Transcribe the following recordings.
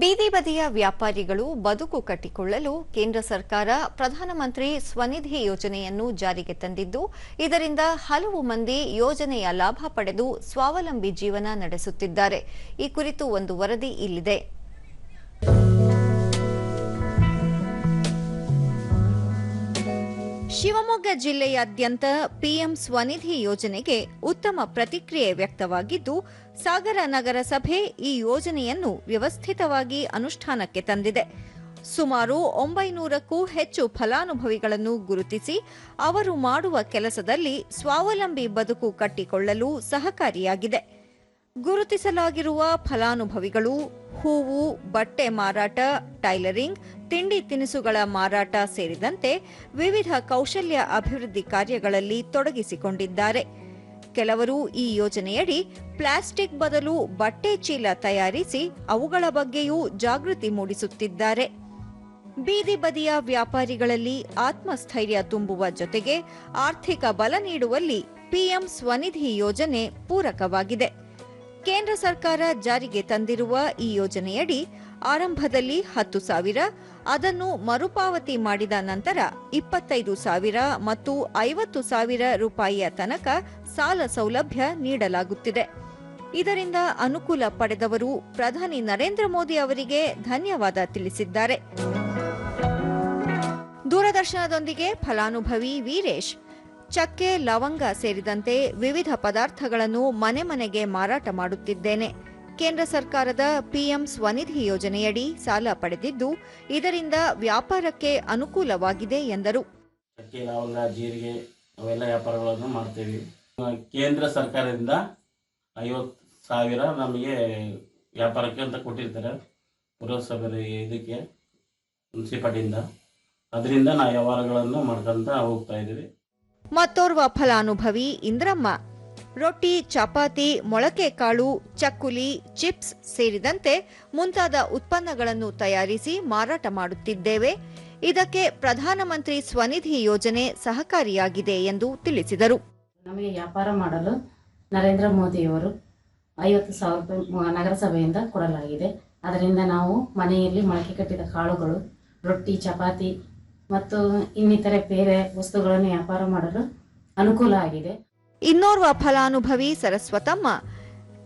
ಬೀದಿ ಬದಿಯ ವ್ಯಾಪಾರಿಗಳು ಬದುಕು ಕಟ್ಟಿಕೊಳ್ಳಲು ಕೇಂದ್ರ ಸರ್ಕಾರ ಪ್ರಧಾನಮಂತ್ರಿ ಸ್ವನಿಧಿ ಯೋಜನೆಯನ್ನು ಜಾರಿಗೆ ತಂದಿದ್ದು, ಇದರಿಂದ ಹಲವು ಮಂದಿ ಯೋಜನೆಯ ಲಾಭ ಪಡೆದು ಸ್ವಾವಲಂಬಿ ಜೀವನ ನಡೆಸುತ್ತಿದ್ದಾರೆ. ಈ ಕುರಿತು ಒಂದು ವರದಿ ಇಲ್ಲಿದೆ. ಶಿವಮೊಗ್ಗ ಜಿಲ್ಲೆಯಾದ್ಯಂತ ಪಿಎಂ ಸ್ವನಿಧಿ ಯೋಜನೆಗೆ ಉತ್ತಮ ಪ್ರತಿಕ್ರಿಯೆ ವ್ಯಕ್ತವಾಗಿದ್ದು, ಸಾಗರ ನಗರಸಭೆ ಈ ಯೋಜನೆಯನ್ನು ವ್ಯವಸ್ಥಿತವಾಗಿ ಅನುಷ್ಠಾನಕ್ಕೆ ತಂದಿದೆ. ಸುಮಾರು ಒಂಬೈನೂರಕ್ಕೂ ಹೆಚ್ಚು ಫಲಾನುಭವಿಗಳನ್ನು ಗುರುತಿಸಿ, ಅವರು ಮಾಡುವ ಕೆಲಸದಲ್ಲಿ ಸ್ವಾವಲಂಬಿ ಬದುಕು ಕಟ್ಟಿಕೊಳ್ಳಲು ಸಹಕಾರಿಯಾಗಿದೆ. ಗುರುತಿಸಲಾಗಿರುವ ಫಲಾನುಭವಿಗಳು ಹೂವು, ಬಟ್ಟೆ ಮಾರಾಟ, ಟೈಲರಿಂಗ್, ತಿಂಡಿ ತಿನಿಸುಗಳ ಮಾರಾಟ ಸೇರಿದಂತೆ ವಿವಿಧ ಕೌಶಲ್ಯ ಅಭಿವೃದ್ಧಿ ಕಾರ್ಯಗಳಲ್ಲಿ ತೊಡಗಿಸಿಕೊಂಡಿದ್ದಾರೆ. ಕೆಲವರು ಈ ಯೋಜನೆಯಡಿ ಪ್ಲಾಸ್ಟಿಕ್ ಬದಲು ಬಟ್ಟೆ ಚೀಲ ತಯಾರಿಸಿ ಅವುಗಳ ಬಗ್ಗೆಯೂ ಜಾಗೃತಿ ಮೂಡಿಸುತ್ತಿದ್ದಾರೆ. ಬೀದಿ ಬದಿಯ ವ್ಯಾಪಾರಿಗಳಲ್ಲಿ ಆತ್ಮಸ್ಥೈರ್ಯ ತುಂಬುವ ಜೊತೆಗೆ ಆರ್ಥಿಕ ಬಲ ನೀಡುವಲ್ಲಿ ಪಿಎಂ ಸ್ವನಿಧಿ ಯೋಜನೆ ಪೂರಕವಾಗಿದೆ. ಕೇಂದ್ರ ಸರ್ಕಾರ ಜಾರಿಗೆ ತಂದಿರುವ ಈ ಯೋಜನೆಯಡಿ ಆರಂಭದಲ್ಲಿ ಹತ್ತು ಸಾವಿರ, ಅದನ್ನು ಮರುಪಾವತಿ ಮಾಡಿದ ನಂತರ ಇಪ್ಪತ್ತೈದು ಸಾವಿರ ಮತ್ತು ಐವತ್ತು ಸಾವಿರ ರೂಪಾಯಿಯ ತನಕ ಸಾಲ ಸೌಲಭ್ಯ ನೀಡಲಾಗುತ್ತಿದೆ. ಇದರಿಂದ ಅನುಕೂಲ ಪಡೆದವರು ಪ್ರಧಾನಿ ನರೇಂದ್ರ ಮೋದಿ ಅವರಿಗೆ ಧನ್ಯವಾದ ತಿಳಿಸಿದ್ದಾರೆ. ದೂರದರ್ಶನದೊಂದಿಗೆ ಫಲಾನುಭವಿ ವೀರೇಶ್. ಚಕ್ಕೆ, ಲವಂಗ ಸೇರಿದಂತೆ ವಿವಿಧ ಪದಾರ್ಥಗಳನ್ನು ಮನೆ ಮನೆಗೆ ಮಾರಾಟ ಮಾಡುತ್ತಿದ್ದೇನೆ. ಕೇಂದ್ರ ಸರ್ಕಾರದ ಪಿಎಂ ಸ್ವನಿಧಿ ಯೋಜನೆಯಡಿ ಸಾಲ ಪಡೆದಿದ್ದು, ಇದರಿಂದ ವ್ಯಾಪಾರಕ್ಕೆ ಅನುಕೂಲವಾಗಿದೆ ಎಂದರು. ಚಕ್ಕೆ, ಲವಂಗ, ಜೀರಿಗೆ ಅವೆಲ್ಲ ವ್ಯಾಪಾರಗಳನ್ನು ಮಾಡ್ತೀವಿ. ಕೇಂದ್ರ ಸರ್ಕಾರದಿಂದ ಐವತ್ತು ಸಾವಿರ ನಮಗೆ ವ್ಯಾಪಾರಕ್ಕೆ ಅಂತ ಕೊಟ್ಟಿರ್ತಾರೆ ಪುರಸಭೆ ಇದಕ್ಕೆ ಮುನ್ಸಿಪಾಲಿಟಿಯಿಂದ. ಅದರಿಂದ ನಾವು ವ್ಯವಹಾರಗಳನ್ನು ಮಾಡ್ಕೊಂತ ಹೋಗ್ತಾ ಇದ್ದೀವಿ. ಮತ್ತೋರ್ವ ಫಲಾನುಭವಿ ಇಂದ್ರಮ್ಮ. ರೊಟ್ಟಿ, ಚಪಾತಿ, ಮೊಳಕೆ ಕಾಳು, ಚಕ್ಕುಲಿ, ಚಿಪ್ಸ್ ಸೇರಿದಂತೆ ಮುಂತಾದ ಉತ್ಪನ್ನಗಳನ್ನು ತಯಾರಿಸಿ ಮಾರಾಟ ಮಾಡುತ್ತಿದ್ದೇವೆ. ಇದಕ್ಕೆ ಪ್ರಧಾನಮಂತ್ರಿ ಸ್ವನಿಧಿ ಯೋಜನೆ ಸಹಕಾರಿಯಾಗಿದೆ ಎಂದು ತಿಳಿಸಿದರು. ನಮಗೆ ವ್ಯಾಪಾರ ಮಾಡಲು ನರೇಂದ್ರ ಮೋದಿಯವರು ಐವತ್ತು ಸಾವಿರ ನಗರಸಭೆಯಿಂದ ಕೊಡಲಾಗಿದೆ. ಅದರಿಂದ ನಾವು ಮನೆಯಲ್ಲಿ ಮೊಳಕೆ ಕಟ್ಟಿದ ಕಾಳುಗಳು, ರೊಟ್ಟಿ, ಚಪಾತಿ ಮತ್ತು ಇನ್ನಿತರೆ ಬೇರೆ ವಸ್ತುಗಳನ್ನು ವ್ಯಾಪಾರ ಮಾಡಲು ಅನುಕೂಲ ಆಗಿದೆ. ಇನ್ನೋರ್ವ ಫಲಾನುಭವಿ ಸರಸ್ವತಮ್ಮ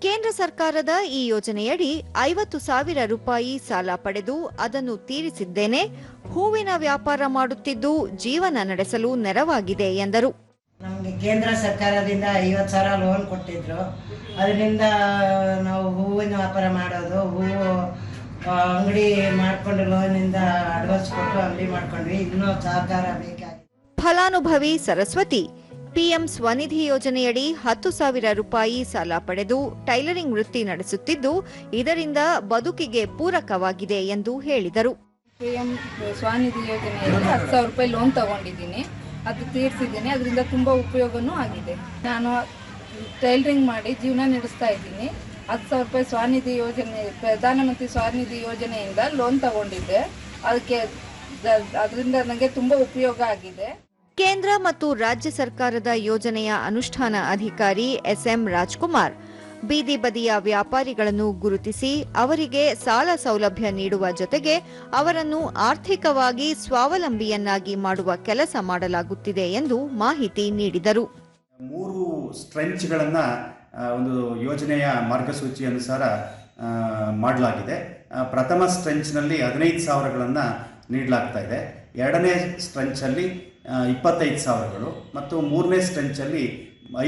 ಕೇಂದ್ರ ಸರ್ಕಾರದ ಈ ಯೋಜನೆಯಡಿ ಐವತ್ತು ಸಾವಿರ ರೂಪಾಯಿ ಸಾಲ ಪಡೆದು ಅದನ್ನು ತೀರಿಸಿದ್ದೇನೆ. ಹೂವಿನ ವ್ಯಾಪಾರ ಮಾಡುತ್ತಿದ್ದು ಜೀವನ ನಡೆಸಲು ನೆರವಾಗಿದೆ ಎಂದರು. ನಮಗೆ ಕೇಂದ್ರ ಸರ್ಕಾರದಿಂದ ಐವತ್ತು ಸಾವಿರ ಲೋನ್ ಕೊಟ್ಟಿದ್ರು. ಅದರಿಂದ ನಾವು ಹೂವಿನ ವ್ಯಾಪಾರ ಮಾಡೋದು ಹೂವು ಅಂಗಡಿ ಮಾಡಿಕೊಂಡು ಲೋನಿಂದ ಅಡ್ವಾನ್ಸ್ ಕೊಟ್ಟು ಅಂಗಡಿ ಮಾಡ್ಕೊಂಡ್ವಿ. ಇನ್ನೂ ಸಹಕಾರ ಬೇಕಾಗಿದೆ ಫಲಾನುಭವಿ ಸರಸ್ವತಿ ಪಿಎಂ ಸ್ವನಿಧಿ ಯೋಜನೆಯಡಿ ಹತ್ತು ಸಾವಿರ ರೂಪಾಯಿ ಸಾಲ ಪಡೆದು ಟೈಲರಿಂಗ್ ವೃತ್ತಿ ನಡೆಸುತ್ತಿದ್ದು ಇದರಿಂದ ಬದುಕಿಗೆ ಪೂರಕವಾಗಿದೆ ಎಂದು ಹೇಳಿದರು. ಪಿಎಂ ಸ್ವನಿಧಿ ಸ್ವಾನಿಧಿ ಯೋಜನೆಯಲ್ಲಿ ಹತ್ತು ಸಾವಿರ ರೂಪಾಯಿ ಲೋನ್ ತಗೊಂಡಿದ್ದೀನಿ. ಅದು ತೀರಿಸಿದ್ದೀನಿ. ಅದರಿಂದ ತುಂಬ ಉಪಯೋಗನೂ ಆಗಿದೆ. ನಾನು ಟೈಲರಿಂಗ್ ಮಾಡಿ ಜೀವನ ನಡೆಸ್ತಾ ಇದ್ದೀನಿ. ಹತ್ತು ಸಾವಿರ ರೂಪಾಯಿ ಸ್ವಾನಿಧಿ ಯೋಜನೆ ಪ್ರಧಾನಮಂತ್ರಿ ಸ್ವಾನಿಧಿ ಯೋಜನೆಯಿಂದ ಲೋನ್ ತಗೊಂಡಿದ್ದೆ. ಅದಕ್ಕೆ ಅದರಿಂದ ನನಗೆ ತುಂಬ ಉಪಯೋಗ ಆಗಿದೆ. ಕೇಂದ್ರ ಮತ್ತು ರಾಜ್ಯ ಸರ್ಕಾರದ ಯೋಜನೆಯ ಅನುಷ್ಠಾನ ಅಧಿಕಾರಿ ಎಸ್ಎಂ ರಾಜ್ಕುಮಾರ್ ಬೀದಿ ಬದಿಯ ವ್ಯಾಪಾರಿಗಳನ್ನು ಗುರುತಿಸಿ ಅವರಿಗೆ ಸಾಲ ಸೌಲಭ್ಯ ನೀಡುವ ಜೊತೆಗೆ ಅವರನ್ನು ಆರ್ಥಿಕವಾಗಿ ಸ್ವಾವಲಂಬಿಯನ್ನಾಗಿ ಮಾಡುವ ಕೆಲಸ ಮಾಡಲಾಗುತ್ತಿದೆ ಎಂದು ಮಾಹಿತಿ ನೀಡಿದರು. ಮೂರು ಸ್ಟ್ರೆಂಚ್ಗಳನ್ನು ಒಂದು ಯೋಜನೆಯ ಮಾರ್ಗಸೂಚಿ ಅನುಸಾರ ಮಾಡಲಾಗಿದೆ. ಪ್ರಥಮ ಸ್ಟ್ರೆಂಚ್ನಲ್ಲಿ ಹದಿನೈದು ಸಾವಿರಗಳನ್ನು ನೀಡಲಾಗ್ತಾ ಇದೆ. ಎರಡನೇ ಸ್ಟ್ರೆಂಚಲ್ಲಿ ಇಪ್ಪತ್ತೈದು ಸಾವಿರಗಳು ಮತ್ತು ಮೂರನೇ ಸ್ಟ್ರೆಂಚಲ್ಲಿ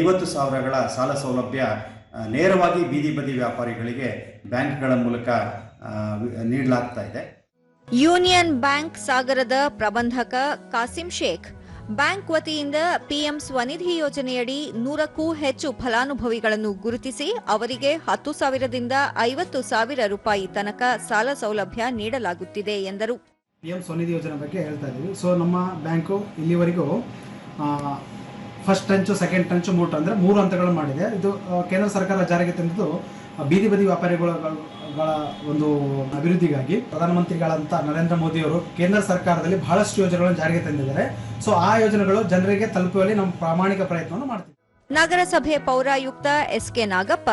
ಐವತ್ತು ಸಾವಿರಗಳ ಸಾಲ ಸೌಲಭ್ಯ ನೇರವಾಗಿ ಬೀದಿ ಬದಿ ವ್ಯಾಪಾರಿಗಳಿಗೆ ಬ್ಯಾಂಕ್ಗಳ ಮೂಲಕ ನೀಡಲಾಗ್ತಾ ಇದೆ. ಯೂನಿಯನ್ ಬ್ಯಾಂಕ್ ಸಾಗರದ ಪ್ರಬಂಧಕ ಕಾಸಿಂ ಶೇಖ್ ಬ್ಯಾಂಕ್ ವತಿಯಿಂದ ಪಿಎಂ ಸ್ವನಿಧಿ ಯೋಜನೆಯಡಿ ನೂರಕ್ಕೂ ಹೆಚ್ಚು ಫಲಾನುಭವಿಗಳನ್ನು ಗುರುತಿಸಿ ಅವರಿಗೆ ಹತ್ತು ಸಾವಿರದಿಂದ ಐವತ್ತು ಸಾವಿರ ರೂಪಾಯಿ ತನಕ ಸಾಲ ಸೌಲಭ್ಯ ನೀಡಲಾಗುತ್ತಿದೆ ಎಂದರು. ಪಿಎಂ ಸ್ವನಿಧಿ ಯೋಜನೆ ಬಗ್ಗೆ ಹೇಳ್ತಾ ಇದ್ದೀವಿ. ಸೊ ನಮ್ಮ ಬ್ಯಾಂಕು ಇಲ್ಲಿವರೆಗೂ ಫಸ್ಟ್ ಟಂಚು ಸೆಕೆಂಡ್ ಟಂಚು ಮೂರು ಅಂದರೆ ಮೂರು ಹಂತಗಳು ಮಾಡಿದೆ. ಇದು ಕೇಂದ್ರ ಸರ್ಕಾರ ಜಾರಿಗೆ ತಂದಿದ್ದು ಬೀದಿ ಬದಿ ವ್ಯಾಪಾರಿಗಳ ಒಂದು ಅಭಿವೃದ್ಧಿಗಾಗಿ ಪ್ರಧಾನಮಂತ್ರಿಗಳಂತ ನರೇಂದ್ರ ಮೋದಿ ಅವರು ಕೇಂದ್ರ ಸರ್ಕಾರದಲ್ಲಿ ಬಹಳಷ್ಟು ಯೋಜನೆಗಳನ್ನು ಜಾರಿಗೆ ತಂದಿದ್ದಾರೆ. ಸೊ ಆ ಯೋಜನೆಗಳು ಜನರಿಗೆ ತಲುಪುವಲ್ಲಿ ನಮ್ಮ ಪ್ರಾಮಾಣಿಕ ಪ್ರಯತ್ನವನ್ನು ಮಾಡ್ತೀವಿ. ನಗರಸಭೆ ಪೌರಾಯುಕ್ತ S K Nagappa,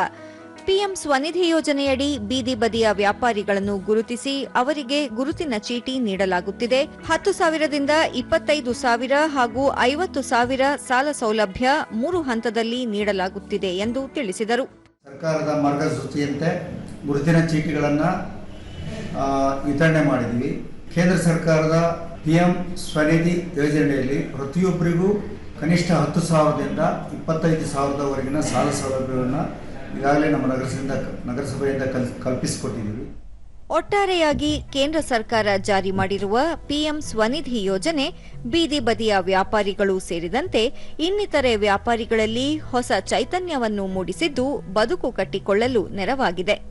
PM Svanidhi ಯೋಜನೆಯಡಿ ಬೀದಿ ಬದಿಯ ವ್ಯಾಪಾರಿಗಳನ್ನು ಗುರುತಿಸಿ ಅವರಿಗೆ ಗುರುತಿನ ಚೀಟಿ ನೀಡಲಾಗುತ್ತಿದೆ. ಹತ್ತು ಸಾವಿರದಿಂದ ಇಪ್ಪತ್ತೈದು ಸಾವಿರ ಹಾಗೂ ಐವತ್ತು ಸಾವಿರ ಸಾಲ ಸೌಲಭ್ಯ ಮೂರು ಹಂತದಲ್ಲಿ ನೀಡಲಾಗುತ್ತಿದೆ ಎಂದು ತಿಳಿಸಿದರು. ಸರ್ಕಾರದ ಮಾರ್ಗಸೂಚಿಯಂತೆ ಗುರುತಿನ ಚೀಟಿಗಳನ್ನು ವಿತರಣೆ ಮಾಡಿದ್ವಿ. ಕೇಂದ್ರ ಸರ್ಕಾರದ ಪಿ ಎಂ ಸ್ವನಿಧಿ ಯೋಜನೆಯಲ್ಲಿ ಪ್ರತಿಯೊಬ್ಬರಿಗೂ ಕನಿಷ್ಠ ಹತ್ತು ಸಾವಿರದಿಂದ ಇಪ್ಪತ್ತೈದು ಸಾವಿರದವರೆಗಿನ ಸಾಲ ಸೌಲಭ್ಯವನ್ನು ಈಗಾಗಲೇ ನಮ್ಮ ನಗರಸಭೆಯಿಂದ ನಗರಸಭೆಯಿಂದ ಕಲ್, ಕಲ್ಪಿಸಿಕೊಟ್ಟಿದ್ದೀವಿ. ಒಟ್ಟಾರೆಯಾಗಿ ಕೇಂದ್ರ ಸರ್ಕಾರ ಜಾರಿ ಮಾಡಿರುವ ಪಿಎಂ ಸ್ವನಿಧಿ ಯೋಜನೆ ಬೀದಿ ಬದಿಯ ವ್ಯಾಪಾರಿಗಳು ಸೇರಿದಂತೆ ಇನ್ನಿತರೆ ವ್ಯಾಪಾರಿಗಳಲ್ಲಿ ಹೊಸ ಚೈತನ್ಯವನ್ನು ಮೂಡಿಸಿದ್ದು ಬದುಕು ಕಟ್ಟಿಕೊಳ್ಳಲು ನೆರವಾಗಿದೆ.